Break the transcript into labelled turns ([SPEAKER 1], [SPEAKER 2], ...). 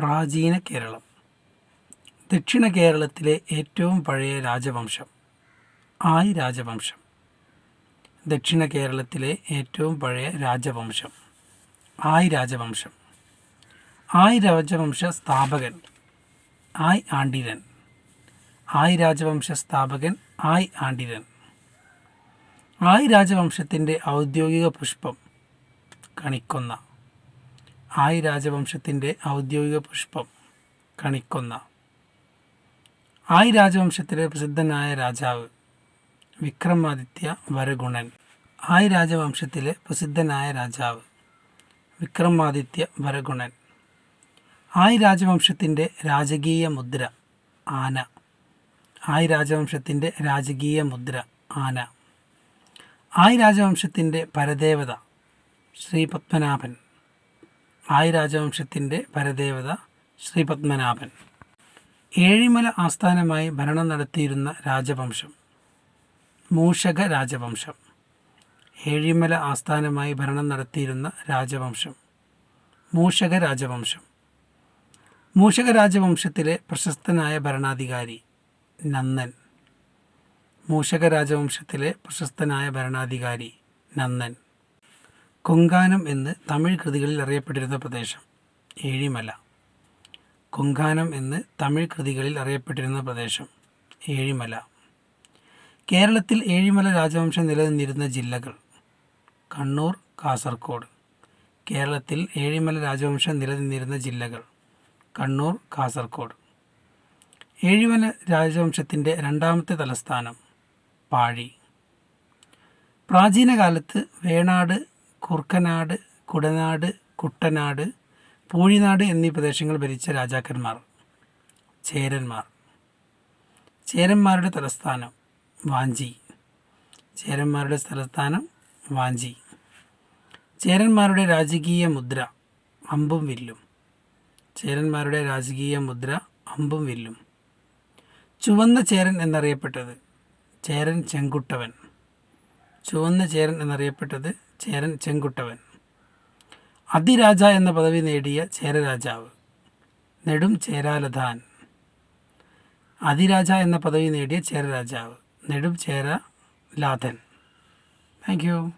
[SPEAKER 1] പ്രാചീന കേരളം. ദക്ഷിണ കേരളത്തിലെ ഏറ്റവും പഴയ രാജവംശം ആയി രാജവംശം. ദക്ഷിണ കേരളത്തിലെ ഏറ്റവും പഴയ രാജവംശം ആയി രാജവംശം. ആയി രാജവംശ സ്ഥാപകൻ ആയ് ആണ്ടിരൻ. ആയി രാജവംശ സ്ഥാപകൻ ആയ് ആണ്ടിരൻ. ആയി രാജവംശത്തിന്റെ ഔദ്യോഗിക പുഷ്പം കണിക്കൊന്ന. ആയ് രാജവംശത്തിന്റെ ഔദ്യോഗിക പുഷ്പം കണിക്കൊന്ന. ആയി രാജവംശത്തിലെ പ്രസിദ്ധനായ രാജാവ് വിക്രമാദിത്യ വരഗുണൻ. ആയി രാജവംശത്തിലെ പ്രസിദ്ധനായ രാജാവ് വിക്രമാദിത്യ വരഗുണൻ. ആയി രാജവംശത്തിന്റെ രാജകീയ മുദ്ര ആന. ആയി രാജവംശത്തിന്റെ രാജകീയ മുദ്ര ആന. ആയി രാജവംശത്തിന്റെ പരദേവത ശ്രീ പത്മനാഭൻ ആയ് രാജവംശത്തിന്റെ പരദേവത ശ്രീ പത്മനാഭൻ ഏഴിമല ആസ്ഥാനമായി ഭരണം നടത്തിയിരുന്ന രാജവംശം മൂഷക രാജവംശം. ഏഴിമല ആസ്ഥാനമായി ഭരണം നടത്തിയിരുന്ന രാജവംശം മൂഷക രാജവംശം. മൂഷക രാജവംശത്തിലെ പ്രശസ്തനായ ഭരണാധികാരി നന്ദൻ. മൂഷക രാജവംശത്തിലെ പ്രശസ്തനായ ഭരണാധികാരി നന്ദൻ. കൊങ്കാനം എന്ന് തമിഴ് കൃതികളിൽ അറിയപ്പെട്ടിരുന്ന പ്രദേശം ഏഴിമല. കൊങ്കാനം എന്ന് തമിഴ് കൃതികളിൽ അറിയപ്പെട്ടിരുന്ന പ്രദേശം ഏഴിമല. കേരളത്തിൽ ഏഴിമല രാജവംശം നിലനിന്നിരുന്ന ജില്ലകൾ കണ്ണൂർ കാസർഗോഡ് കേരളത്തിൽ ഏഴിമല രാജവംശം നിലനിന്നിരുന്ന ജില്ലകൾ കണ്ണൂർ കാസർഗോഡ് ഏഴിമല രാജവംശത്തിന്റെ രണ്ടാമത്തെ തലസ്ഥാനം പാഴി. പ്രാചീനകാലത്ത് വേണാട് കുർക്കനാട് കുടനാട് കുട്ടനാട് പൂഴിനാട് എന്നീ പ്രദേശങ്ങൾ ഭരിച്ച രാജാക്കന്മാർ ചേരന്മാർ. ചേരന്മാരുടെ തലസ്ഥാനം വാഞ്ചി. ചേരന്മാരുടെ തലസ്ഥാനം വാഞ്ചി. ചേരന്മാരുടെ രാജകീയ മുദ്ര അമ്പും വില്ലും. ചേരന്മാരുടെ രാജകീയ മുദ്ര അമ്പും വില്ലും. ചുവന്ന ചേരൻ എന്നറിയപ്പെട്ടത് ചേരൻ ചെങ്കുട്ടവൻ. ചുവന്ന ചേരൻ എന്നറിയപ്പെട്ടത് ചേരൻ ചെങ്കുട്ടവൻ. അതിരാജ എന്ന പദവി നേടിയ ചേരരാജാവ്. നെടും ചേരാലധാൻ അതിരാജ എന്ന പദവി നേടിയ ചേരരാജാവ്. നെടും ചേര ലാഥൻ. Thank you